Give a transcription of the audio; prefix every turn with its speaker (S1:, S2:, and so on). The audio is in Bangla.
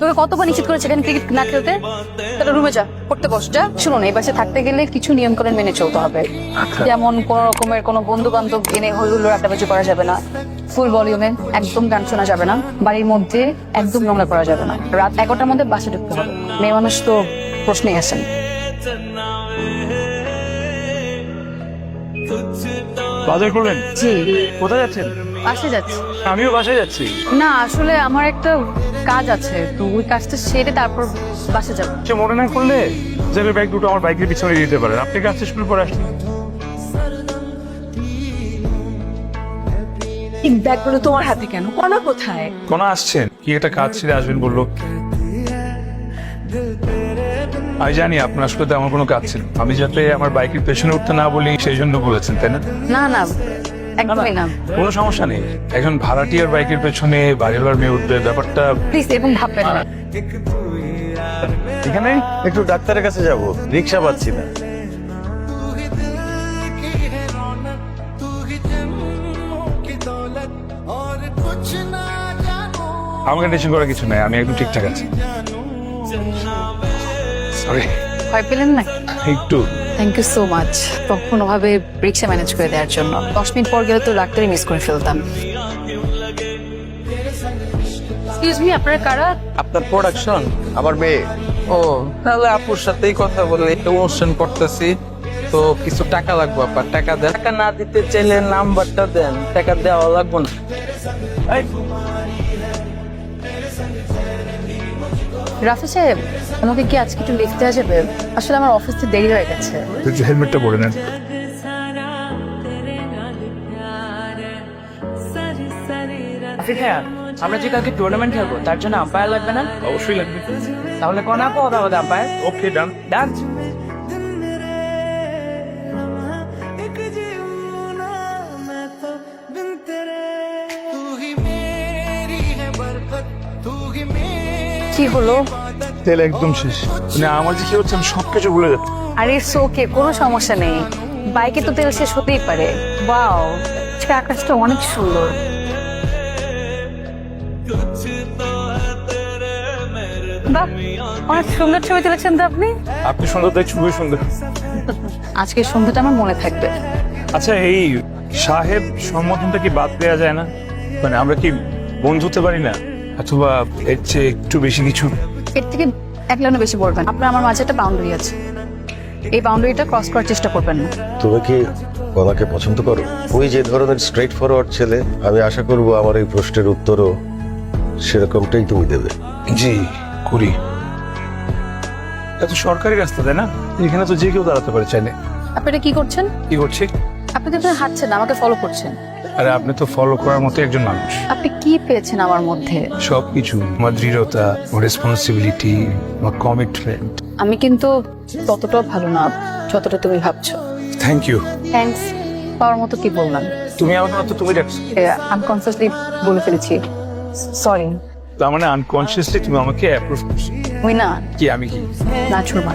S1: তোকে কতবার নিষেধ করেছে এখানে ক্রিকেট না খেলতে? তাহলে রুমে যা পড়তে বস যা শুনো না এই বাসে থাকতে গেলে কিছু নিয়ম কানুন মেনে চলতে হবে। আচ্ছা। যেমন কোন রকমের কোনো বন্ধু বান্ধব এনে হই হুল্লোড় আড্ডাবাজি করা যাবে না। ফুল ভলিউমে একদম গান শোনা যাবে না। বাড়ির মধ্যে একদম নোংরা করা যাবে না। রাত এগারোটার মধ্যে বাসে ঢুকতে হবে। মেয়ে মানুষ তো প্রশ্নেই আসেন
S2: বাজার করবেন?
S1: জি।
S2: কোথায় যাচ্ছেন?
S1: বাসে যাচ্ছি।
S2: আমিও বাসায় যাচ্ছি।
S1: না আসলে আমার একটা কাজ আছে। তো ওই কাজটা সেরে তারপর বাসে যাব।
S2: সে মনে না করলে জেলের ব্যাগ দুটো আমার বাইকের পিছনে দিতে পারেন। আপনি কাজ শেষ করে পরে আসলেন
S3: ব্যাগগুলো তোমার হাতে কেন? কণা কোথায়?
S2: কোন আসছেন। কি একটা কাজ ছেড়ে আসবেন বলল। আমি জানি আপনার আসলে তো আমার কোনো কাজ ছিল। আমি যাতে আমার বাইকের পেছনে উঠতে না বলি সেই জন্য বলেছেন তাই না?
S1: না না একদমই না।
S2: কোনো সমস্যা নেই। একজন ভাড়াটিয়ার বাইকের পেছনে বাড়িওয়ালার মেয়ে উঠবে ব্যাপারটা
S1: প্লিজ এরকম ভাববেন না।
S2: এখানে
S4: একটু ডাক্তারের কাছে যাব রিক্সা পাচ্ছি না।
S2: আমাকে টেনশন করার কিছু নাই আমি একদম ঠিকঠাক আছি। সরি
S1: ভয় পেলেন না?
S2: একটু।
S1: থ্যাংক ইউ সো মাচ কোনোভাবে রিক্সা ম্যানেজ করে দেওয়ার জন্য। দশ মিনিট পর গেলে তো ডাক্তারই মিস করে ফেলতাম। এক্সকিউজ মি আপনারা কারা?
S5: আপনার প্রোডাকশন
S4: আমার মেয়ে।
S5: ও তাহলে আপুর সাথেই কথা বলে একটা অনুষ্ঠান করতেছি। তো কিছু টাকা লাগবে আপনার টাকা দেন। টাকা না দিতে চাইলে নাম্বারটা দেন। টাকা দেওয়া লাগবে না।
S1: রাফি সাহেব আমাকে কি আজকে একটু লিখতে যাবে? আসলে আমার অফিসে দেরি হয়ে গেছে।
S2: একটু হেলমেটটা পরে নেন
S3: ভাইয়া আমরা যে কালকে টুর্নামেন্ট খেলব তার জন্য আম্পায়ার লাগবে না?
S2: অবশ্যই লাগবে।
S3: তাহলে কোন আপা হবে আমাদের আম্পায়ার
S2: ওকে ডান
S3: ডান
S1: কি হলো?
S2: তেল একদম শেষ। মানে আমার কি হচ্ছে আমি ভুলে যাচ্ছি।
S1: আরে কোনো সমস্যা নেই। বাইকে তো তেল শেষ হতেই পারে। বাও আকাশটা অনেক সুন্দর। অনেক সুন্দর ছবি তুলেছেন তো আপনি।
S2: আপনি সুন্দর তাই খুবই সুন্দর।
S1: আজকে সন্ধ্যাটা আমার মনে থাকবে।
S2: আচ্ছা এই সাহেব সম্বোধনটা কি বাদ দেওয়া যায় না? মানে আমরা কি বন্ধুতে পারি না? অথবা এর চেয়ে একটু বেশি কিছু?
S1: এর থেকে এক লাইনও বেশি বলবেন। আপনার আমার মাঝে একটা বাউন্ডারি আছে। এই বাউন্ডারিটা ক্রস করার চেষ্টা করবেন না।
S4: তুমি কি ওনাকে পছন্দ করো? ওই যে ধরনের স্ট্রেট ফরওয়ার্ড ছেলে আমি আশা করব আমার এই প্রশ্নের উত্তরও সেরকমটাই তুমি দেবে।
S2: জি করি। এত সরকারি রাস্তা তাই না? এখানে তো যে কেউ দাঁড়াতে পারে চাইলে।
S1: আপনি এটা কি করছেন?
S2: কি করছি?
S1: আপনি তো হাঁটছেন আমাকে ফলো করছেন।
S2: আরে আপনি তো ফলো করার মতো একজন মানুষ।
S1: আপনি কি পেয়েছেন আমার মধ্যে?
S2: সবকিছু আমার দৃঢ়তা আমার রেসপন্সিবিলিটি আমার কমিটমেন্ট
S1: আমি কিন্তু ততটাও ভালো না যতটা তুমি ভাবছ।
S2: থ্যাংক ইউ
S1: থ্যাঙ্কস পাওয়ার মতো কি বললাম?
S2: তুমি আমাকে মাত্র তুমি ডাকছো
S1: আনকনসিয়াসলি বলে ফেলেছি। সরি
S2: তার মানে আনকনসিয়াসলি তুমি আমাকে অ্যাপ্রুভ করছ।
S1: ওই না।
S2: কি আমি কি?
S1: না ছুড়বা